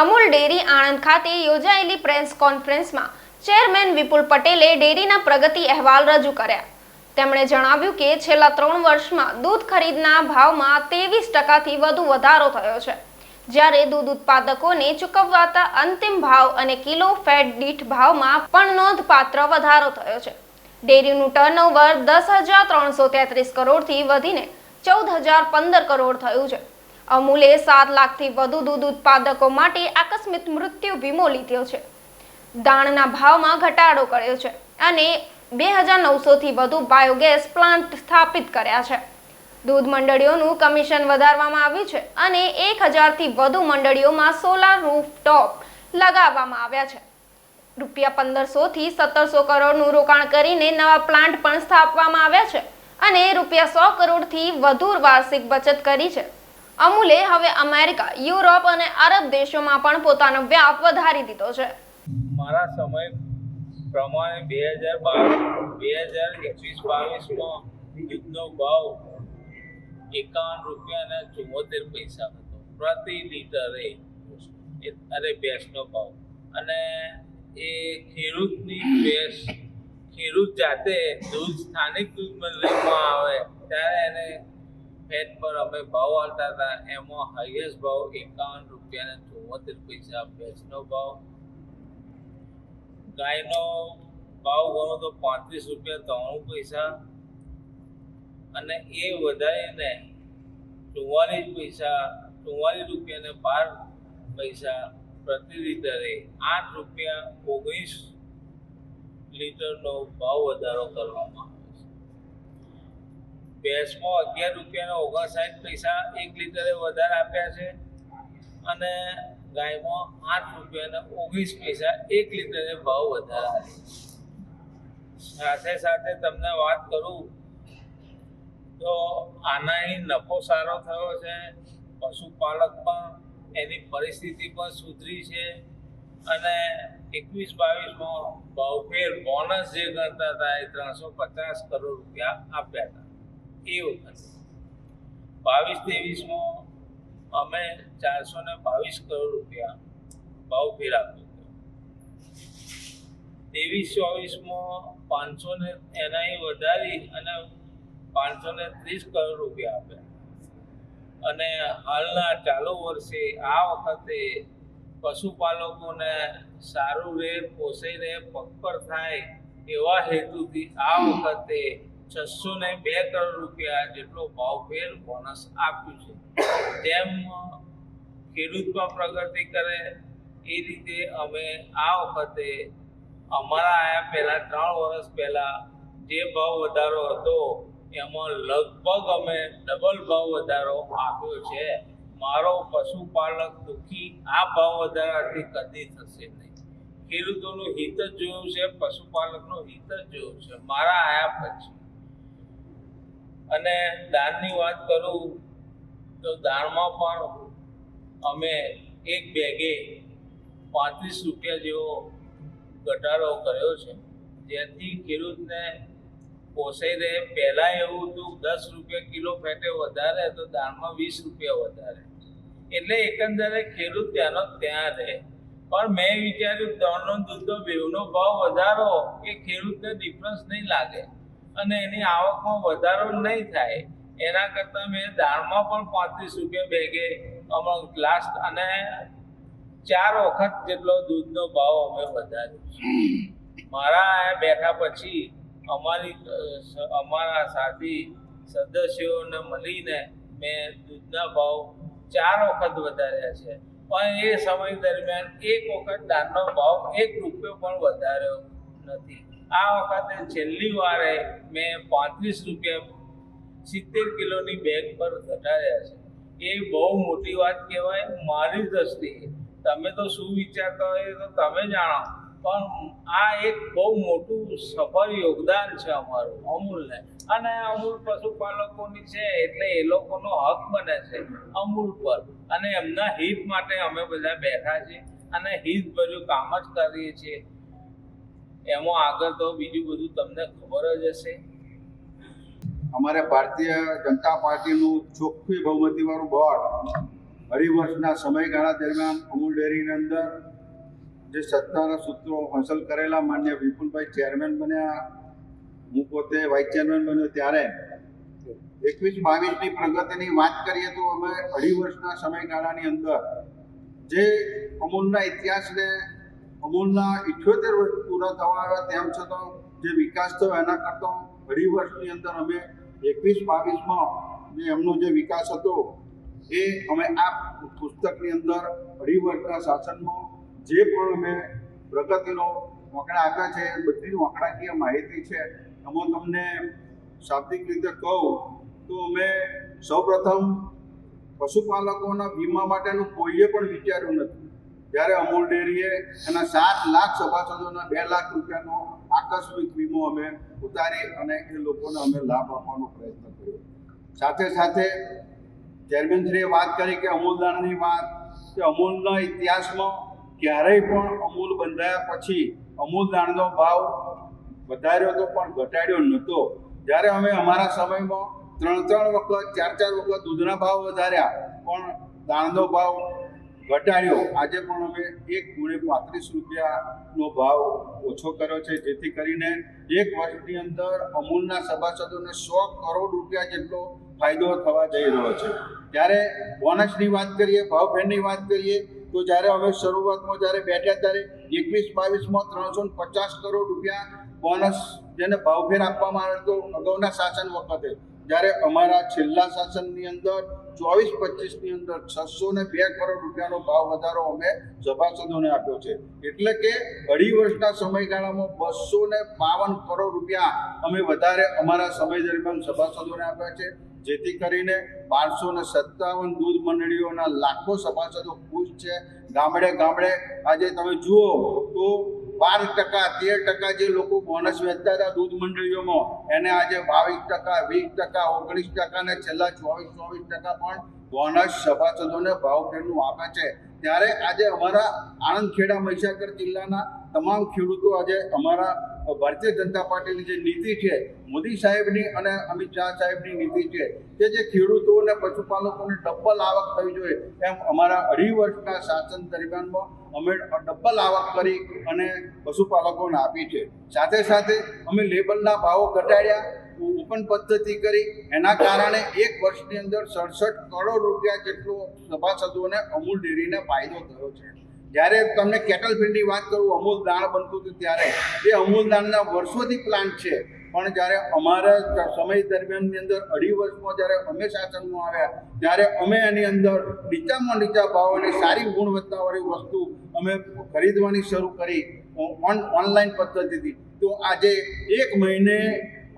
Amul dairy Anand ખાતે યોજાયેલી press કોન્ફરન્સમાં ચેરમેન વિપુલ પટેલે ડેરીના પ્રગતિ અહેવાલ રજૂ કર્યા. તેમણે જણાવ્યું કે છેલ્લા ત્રણ વર્ષમાં દૂધ ખરીદના ભાવમાં ત્રેવીસ ટકાથી વધુ વધારો થયો છે. જ્યારે દૂધ ઉત્પાદકોને ચૂકવવાતા અંતિમ ભાવ અને કિલો ફેટ દીઠ ભાવમાં પણ નોંધપાત્ર વધારો થયો છે. ડેરીનું ટર્નઓવર દસ હજાર ત્રણસો તેત્રીસ કરોડથી વધીને ચૌદ હજાર પંદર કરોડ થયું છે. અમૂલે સાત લાખથી વધુ દૂધ ઉત્પાદકો માટે આકસ્મિક મૃત્યુ વીમો લીધો છે. દાણના ભાવમાં ઘટાડો કર્યો છે અને બે હજાર નવસોથી વધુ બાયોગેસ પ્લાન્ટ સ્થાપિત કર્યા છે. દૂધ મંડળીઓનું કમિશન વધારવામાં આવ્યું છે અને એક હજારથી વધુ મંડળીઓમાં સોલાર રૂફટોપ લગાવવામાં આવ્યા છે. રૂપિયા પંદરસોથી સત્તરસો કરોડનું રોકાણ કરીને નવા પ્લાન્ટ પણ સ્થાપવામાં આવ્યા છે અને રૂપિયા સો કરોડથી વધુ વાર્ષિક બચત કરી છે. અમૂલે હવે અમેરિકા, યુરોપ અને અરબ દેશોમાં પણ પોતાનો વ્યાપ વધારી દીધો છે. મારા સમય પ્રમાણે બે હજાર બાવીસ બે હજાર એકવીસ બાવીસમાં દૂધનો ભાવ એકાવન રૂપિયા અને ચુમ્મોતેર પૈસા હતો. પ્રતિ લીટરે અરે ભેંસનો ભાવ. અને એ ખેડૂતની ભેંસ, ખેડૂત જાતે દૂધ સ્થાનિક દૂધ મંડળીમાં આવે, ત્યારે એને ફેટ પર અમે ભાવ આવતા હતા. એમાં હાઈએસ્ટ ભાવ એકાવન રૂપિયા ને ચુમ્મોતેર પૈસા ભેંસનો ભાવ. ગાયનો ભાવ ગણો તો પાંત્રીસ રૂપિયા ત્રાણું પૈસા. અને એ વધારીને ચુમ્માલીસ પૈસા ચુમ્માલીસ રૂપિયા ને બાર પૈસા પ્રતિ લીટરે આઠ રૂપિયા ઓગણીસ લીટરનો ભાવ વધારો કરવામાં ભેંસમાં અગિયાર રૂપિયાના ઓગણસાઠ પૈસા એક લીટરે વધારે આપ્યા છે અને ગાયમાં આઠ રૂપિયાના ઓગણીસ પૈસા એક લીટરે ભાવ વધારે આપ્યા સાથે સાથે તમને વાત કરું તો આનાથી નફો સારો થયો છે, પશુપાલક પણ એની પરિસ્થિતિ પણ સુધરી છે અને એકવીસ બાવીસમાં ભાવફેર બોનસ જે ગણતા હતા એ ત્રણસો પચાસ કરોડ રૂપિયા આપ્યા હતા. એ વખતે. બાવીસ ત્રેવીસમાં અમે ચારસો ને બાવીસ કરોડ રૂપિયા ભાવફેર આપ્યો ત્રેવીસ ચોવીસમાં પાંચસો ને એનાથી વધારી અને પાંચસો ને ત્રીસ કરોડ રૂપિયા આપ્યા. અને હાલના ચાલુ વર્ષે આ વખતે પશુપાલકોને સારું રહે પોસાઈ રહે પગપર થાય એવા હેતુથી આ વખતે છસો ને બે કરોડ રૂપિયા જેટલો ભાવભેર બોનસ આપ્યું છે. તેમ ખેડૂતમાં પ્રગતિ કરે એ રીતે અમે આ વખતે અમારા આયા પહેલાં ત્રણ વર્ષ પહેલાં જે ભાવ વધારો હતો, એમાં લગભગ અમે ડબલ ભાવ વધારો આપ્યો છે. મારો પશુપાલક દુઃખી આ ભાવ વધારાથી કદી થશે નહીં. ખેડૂતોનું હિત જ જોયું છે, પશુપાલકનું હિત જ જોયું છે. મારા આયા પછી અને દાનની વાત કરું તો દાનમાં પણ અમે એક બેગે પાંત્રીસ રૂપિયા જેવો ઘટાડો કર્યો છે. જેથી ખેડૂતને પોસાઈ રહે. પહેલાં એવું હતું દસ રૂપિયા કિલો ફેટે વધારે, તો દાળમાં વીસ રૂપિયા વધારે. એટલે એકંદરે ખેડૂત ત્યાંનો ત્યાં રહે. પણ મેં વિચાર્યું, ત્રણનો દૂધનો બેવનો ભાવ વધારો કે ખેડૂતને ડિફરન્સ નહીં લાગે? અને એની આવકમાં વધારો નહીં થાય. એના કરતાં મેં દાળમાં પણ પાંત્રીસ રૂપિયા બેગે અમુક લાસ્ટ અને ચાર વખત જેટલો દૂધનો ભાવ અમે વધાર્યો મારા બેઠા પછી અમારી અમારા સાથી સદસ્યોને મળીને મેં દૂધના ભાવ ચાર વખત વધાર્યા છે. પણ એ સમય દરમિયાન એક વખત દાળનો ભાવ એક રૂપિયો પણ વધાર્યો નથી. આ વખતે છેલ્લી વારે મેં પાંત્રીસ રૂપિયા સિત્તેર કિલોની બેગ પર ઘટાડ્યા છે. એ બહુ મોટી વાત કહેવાય, મારી દ્રષ્ટિએ. તમે તો શું વિચારતા હોય તો તમે જાણો. પણ આ એક બહુ મોટું સફળ યોગદાન છે અમારું અમૂલને અને અમૂલ પશુપાલકોની છે, એટલે એ લોકોનો હક બને છે અમૂલ પર. અને એમના હિત માટે અમે બધા બેઠા છીએ અને હિતભર્યું કામ જ કરીએ છીએ. એમાં આગળ તો બીજું બધું તમને ખબર જ હશે. અમારે ભારતીય જનતા પાર્ટીનું ચોખ્ખી બહુમતીવાળું બોર્ડ અઢી વર્ષના સમયગાળા દરમિયાન અમૂલ ડેરીની અંદર જે સત્તાના સૂત્રો હાંસલ કરેલા માન્ય વિપુલભાઈ ચેરમેન બન્યા, હું પોતે વાઇસ ચેરમેન બન્યો ત્યારે. એકવીસ બાવીસની પ્રગતિની વાત કરીએ તો અમે અઢી વર્ષના સમયગાળાની અંદર જે અમૂલના ઇતિહાસને અમૂલના ઇઠ્યોતેર વર્ષ પૂરા થવા આવ્યા, તેમ છતાં જે વિકાસ થયો એના કરતાં અઢી વર્ષની અંદર અમે એકવીસ, બાવીસમાં જે એમનો જે વિકાસ હતો, એ અમે આ પુસ્તકની અંદર અઢી વર્ષના શાસનમાં જે પણ અમે પ્રગતિનો વાંકડા આપ્યા છે બધી આંકડાકીય માહિતી છે. એમાં તમને શાબ્દિક રીતે કહું તો અમે સૌપ્રથમ પશુપાલકોના વીમા માટેનું કોઈએ પણ વિચાર્યું નથી. જ્યારે અમૂલ ડેરીએ એના સાત લાખ સભાસદોના બે લાખ રૂપિયાનો આકસ્મિક વીમો અમે ઉતારી અને એ લોકોને અમે લાભ આપવાનો પ્રયત્ન કર્યો. સાથે સાથે ચેરમેનશ્રીએ વાત કરી કે અમૂલ દાણની વાત, કે અમૂલના ઇતિહાસમાં ક્યારેય પણ અમૂલ બંધાયા પછી અમૂલ દાણનો ભાવ વધાર્યો તો પણ ઘટાડ્યો નહોતો. જ્યારે અમે અમારા સમયમાં ત્રણ ત્રણ વખત, ચાર ચાર વખત દૂધના ભાવ વધાર્યા, પણ દાણનો ભાવ ઘટાડ્યો આજે પણ અમે એક ગુણે પાંત્રીસ રૂપિયાનો ભાવ ઓછો કર્યો છે, જેથી કરીને એક વર્ષની અંદર અમૂલના સભાસદોને સો કરોડ રૂપિયા જેટલો ફાયદો થવા જઈ રહ્યો છે. ત્યારે બોનસની વાત કરીએ ભાવફેરની વાત કરીએ, તો જ્યારે અમે શરૂઆતમાં જ્યારે બેઠ્યા ત્યારે એકવીસ, બાવીસમાં ત્રણસો પચાસ કરોડ રૂપિયા બોનસ જેને ભાવફેર આપવામાં આવ્યો હતો અગાઉના શાસન વખતે. જ્યારે અમારા છેલ્લા શાસનની અંદર, ચોવીસ પચીસની અંદર છસો ને બે કરોડ રૂપિયાનો ભાવ વધારો અમે સભાસદોને આપ્યો છે. એટલે કે અઢી વર્ષના સમયગાળામાં બસો ને બાવન કરોડ રૂપિયા અમે વધારે અમારા સમય દરમિયાન સભાસદોને આપ્યા છે. જેથી કરીને બારસો ને સત્તાવન દૂધ મંડળીઓના લાખો સભાસદો ખુશ છે. ગામડે ગામડે આજે તમે જુઓ તો બાર ટકા, તેર ટકા જે લોકો બોનસ વેચતા હતા દૂધ મંડળીઓમાં, એને આજે બાવીસ ટકા, વીસ ટકા, ઓગણીસ ટકા ને છેલ્લા ચોવીસ ચોવીસ ટકા પણ બોનસ સભાસદોને ભાવફેરનું આપે છે. ત્યારે આજે અમારા આણંદ ખેડા મહીસાગર જિલ્લાના તમામ ખેડૂતો આજે અમારા ભારતીય જનતા પાર્ટીની જે નીતિ છે, મોદી સાહેબની અને અમિત શાહ સાહેબની નીતિ છે, કે જે ખેડૂતો અને પશુપાલકોને ડબલ આવક થવી જોઈએ, એમ અમારા અઢી વર્ષના શાસન દરમિયાનમાં અમે ડબલ આવક કરી અને પશુપાલકોને આપી છે. સાથે સાથે અમે લેબલના ભાવો ઘટાડ્યા, ઓપન પદ્ધતિ કરી. એના કારણે એક વર્ષની અંદર સડસઠ કરોડ રૂપિયા જેટલો સભાસદોને અમૂલ ડેરીને ફાયદો થયો છે. જ્યારે તમને કેટલ ફીડની વાત કરું, અમૂલ દાણ બનતું હતું ત્યારે. એ અમૂલ દાણના વર્ષોથી પ્લાન્ટ છે. પણ જ્યારે અમારા સમય દરમિયાનની અંદર અઢી વર્ષમાં જ્યારે અમે શાસનમાં આવ્યા, ત્યારે અમે એની અંદર નીચામાં નીચા ભાવોની સારી ગુણવત્તાવાળી વસ્તુ અમે ખરીદવાની શરૂ કરી ઓન ઓનલાઈન પદ્ધતિથી. તો આજે એક મહિને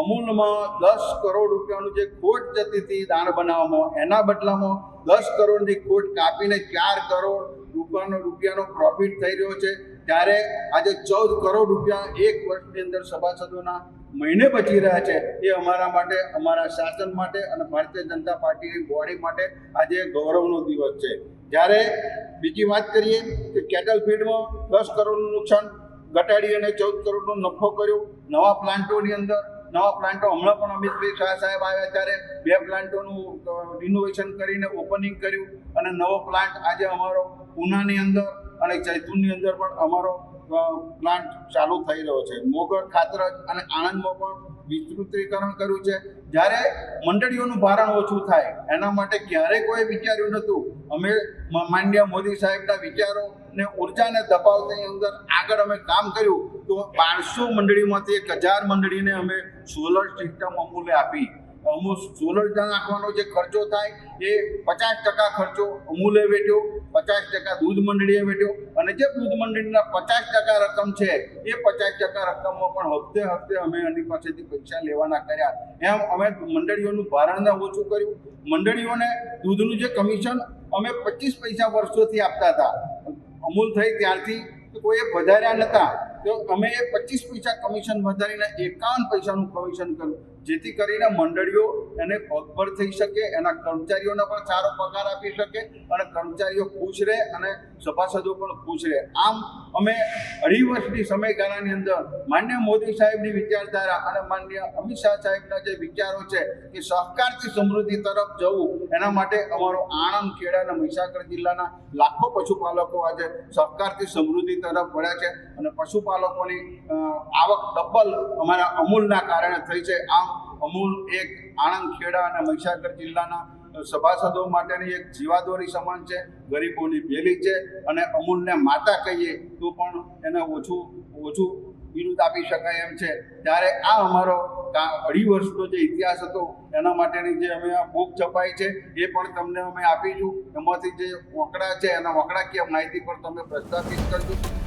અમૂલમાં દસ કરોડ રૂપિયાનું જે ખોટ જતી હતી દાણ બનાવવામાં, એના બદલામાં દસ કરોડની ખોટ કાપીને ચાર કરોડ રૂપિયાનો રૂપિયાનો પ્રોફિટ થઈ રહ્યો છે. ત્યારે આજે ચૌદ કરોડ રૂપિયા એક વર્ષની અંદર સભાસદોના મહિને બચી રહ્યા છે. એ અમારા માટે, અમારા શાસન માટે અને ભારતીય જનતા પાર્ટીની બોડી માટે આજે ગૌરવનો દિવસ છે. જ્યારે બીજી વાત કરીએ કે કેટલ ફીડમાં દસ કરોડનું નુકસાન ઘટાડી અને ચૌદ કરોડનો નફો કર્યો. નવા પ્લાન્ટોની અંદર નવા પ્લાન્ટો હમણાં પણ અમિતભાઈ શાહ સાહેબ આવ્યા ત્યારે બે પ્લાન્ટોનું રિનોવેશન કરીને ઓપનિંગ કર્યું અને નવો પ્લાન્ટ આજે અમારો ઉનાની અંદર અને જૈતુનની અંદર પણ અમારો પ્લાન્ટ ચાલુ થઈ રહ્યો છે. મોગર ખાતરજ અને આણંદમાં પણ વિસ્તૃતીકરણ કર્યું છે. જ્યારે મંડળીઓનું ભારણ ઓછું થાય, એના માટે ક્યારેય કોઈ વિચાર્યું નહોતું. અમે માંડ્યા મોદી સાહેબના વિચારો ને ઉર્જાને દબાવતાની અંદર આગળ અમે કામ કર્યું. તો બારસો મંડળીમાંથી એક હજાર મંડળીને અમે સોલર સિસ્ટમ અમૂલે આપી. અમુક સોલર નાખવાનો જે ખર્ચો થાય, એ પચાસ ટકા ખર્ચો અમૂલે વેઠ્યો, પચાસ ટકા દૂધ મંડળીએ વેઠ્યો. અને જે દૂધ મંડળીના પચાસ ટકા રકમ છે, એ પચાસ ટકા રકમમાં પણ હપ્તે હપ્તે અમે એની પાસેથી પૈસા લેવાના કર્યા. એમ અમે મંડળીઓનું ભારણને ઓછું કર્યું. મંડળીઓને દૂધનું જે કમિશન અમે પચીસ પૈસા વર્ષોથી આપતા હતા. અમૂલ થઈ ત્યારથી કોઈ વધાર્યા નહોતા તો અમે એ પચીસ પૈસા કમિશન વધારીને એકાવન પૈસાનું કમિશન કર્યું. જેથી કરીને મંડળીઓ એને પગભર થઈ શકે, એના કર્મચારીઓને પણ સારો પગાર આપી શકે અને કર્મચારીઓ ખુશ રહે અને સભાસદો પણ ખુશ રહે. આમ અમે અઢી વર્ષની સમયગાળાની અંદર માન્ય મોદી સાહેબની વિચારધારા અને માન્ય અમિત શાહ સાહેબના જે વિચારો છે કે સહકારથી સમૃદ્ધિ તરફ જવું, એના માટે અમારો આણંદ, ખેડા અને મહીસાગર જિલ્લાના લાખો પશુપાલકો આજે સહકારથી સમૃદ્ધિ તરફ વળ્યા છે અને પશુપાલકોની આવક ડબલ અમારા અમૂલના કારણે થઈ છે. આમ અમૂલ એક આણંદ, ખેડા અને મહીસાગર જિલ્લાના સભાસદો માટેની એક જીવાદોરી સમાન છે, ગરીબોની ભેલી છે અને અમૂલને માતા કહીએ તો પણ એને ઓછું ઓછું વિરુદ્ધ આપી શકાય એમ છે. ત્યારે આ અમારો અઢી વર્ષનો જે ઇતિહાસ હતો, એના માટેની જે અમે આ બુક છપાઈ છે, એ પણ તમને અમે આપીશું. એમાંથી જે વકડા છે, એના વકડાકીય માહિતી પણ તમે પ્રસ્થાપિત કરજો.